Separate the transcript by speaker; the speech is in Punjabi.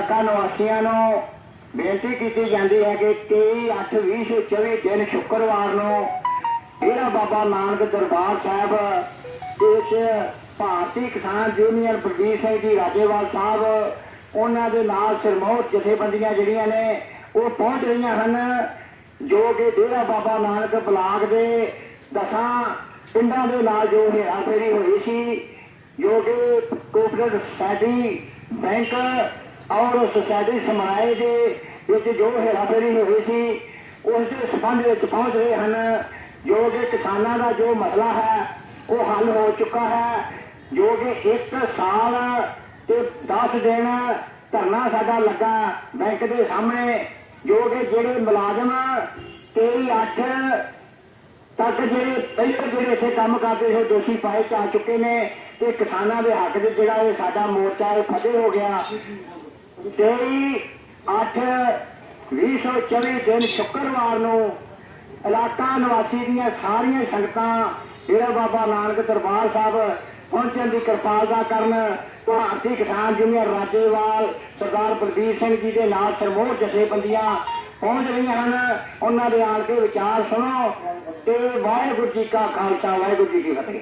Speaker 1: ਨਿਵਾਸੀਆਂ ਨੂੰ ਬੇਨਤੀ ਕੀਤੀ ਜਾਂਦੀ ਹੈ ਕਿ 23 8 2024 ਦਿਨ ਸ਼ੁੱਕਰਵਾਰ ਨੂੰ ਡੇਰਾ ਬਾਬਾ ਨਾਨਕ ਦਰਬਾਰ ਸਾਹਿਬ ਦੇ ਭਾਰਤੀ ਕਿਸਾਨ ਯੂਨੀਅਨ ਪ੍ਰਦੀਪ ਸਿੰਘ ਜੀ ਰਾਜੇਵਾਲ ਸਾਹਿਬ, ਉਹਨਾਂ ਦੇ ਨਾਲ ਸਰਮੌਤ ਜਥੇਬੰਦੀਆਂ ਜਿਹੜੀਆਂ ਨੇ, ਉਹ ਪਹੁੰਚ ਰਹੀਆਂ ਹਨ, ਜੋ ਕਿ ਡੇਰਾ ਬਾਬਾ ਨਾਨਕ ਬਲਾਕ ਦੇ ਦਸਾਂ ਪਿੰਡਾਂ ਦੇ ਨਾਲ ਜੋ ਹੇਰਾਫੇਰੀ ਹੋਈ ਸੀ, ਜੋ ਕਿ ਕੋਆਪਰੇਟਿਵ ਸੋਸਾਇਟੀ ਬੈਂਕ ਔਰ ਸੋਸਾਇਟੀ ਸਮਰਾਏ ਦੇ ਵਿੱਚ ਜੋ ਹੇਰਾਫੇਰੀ ਹੋਈ ਸੀ, ਉਸ ਦੇ ਸੰਬੰਧ ਵਿੱਚ ਪਹੁੰਚ ਰਹੇ ਹਨ, ਜੋ ਕਿ ਕਿਸਾਨਾਂ ਦਾ ਜੋ ਮਸਲਾ ਹੈ, ਉਹ ਹੱਲ ਹੋ ਚੁੱਕਾ ਹੈ, ਜੋ ਕਿ ਇੱਕ ਸਾਲ ਤੇ 10 ਦਿਨ ਧਰਨਾ ਸਾਡਾ ਲੱਗਾ ਬੈਂਕ ਦੇ ਸਾਹਮਣੇ, ਜੋ ਕਿ ਜਿਹੜੇ ਮੁਲਾਜ਼ਮ 23 8 ਤੱਕ ਜਿਹੜੇ ਪਹਿਲੇ ਜਿਹੜੇ ਇੱਥੇ ਕੰਮ ਕਰਦੇ ਸੀ, ਉਹ ਦੋਸ਼ੀ ਪਾਏ ਚਾ ਚੁੱਕੇ ਨੇ ਤੇ ਕਿਸਾਨਾਂ ਦੇ ਹੱਕ ਦੇ ਜਿਹੜਾ ਇਹ ਸਾਡਾ ਮੋਰਚਾ ਇਹ ਫਤਿਹ ਹੋ ਗਿਆ। 23 8 2024 ਦਿਨ ਸ਼ੁੱਕਰਵਾਰ ਨੂੰ ਇਲਾਕਾ ਨਿਵਾਸੀ ਦੀਆਂ ਸਾਰੀਆਂ ਸੰਗਤਾਂ ਡੇਰਾ ਬਾਬਾ ਨਾਨਕ ਦਰਬਾਰ ਸਾਹਿਬ ਪਹੁੰਚਣ ਦੀ ਕਿਰਪਾਲਤਾ ਕਰਨ ਭਾਰਤੀ ਕਿਸਾਨ ਯੂਨੀਅਨ ਰਾਜੇਵਾਲ ਸਰਦਾਰ ਬਲਬੀਰ ਸਿੰਘ ਜੀ ਦੇ ਨਾਲ ਸਰਮੋਹ ਜਥੇਬੰਦੀਆਂ ਪਹੁੰਚ ਰਹੀਆਂ ਹਨ। ਉਹਨਾਂ ਦੇ ਆਣ ਕੇ ਵਿਚਾਰ ਸੁਣੋ ਤੇ ਵਾਹਿਗੁਰੂ ਜੀ ਕਾ ਖਾਲਸਾ, ਵਾਹਿਗੁਰੂ ਜੀ ਕੀ ਫਤਿਹ।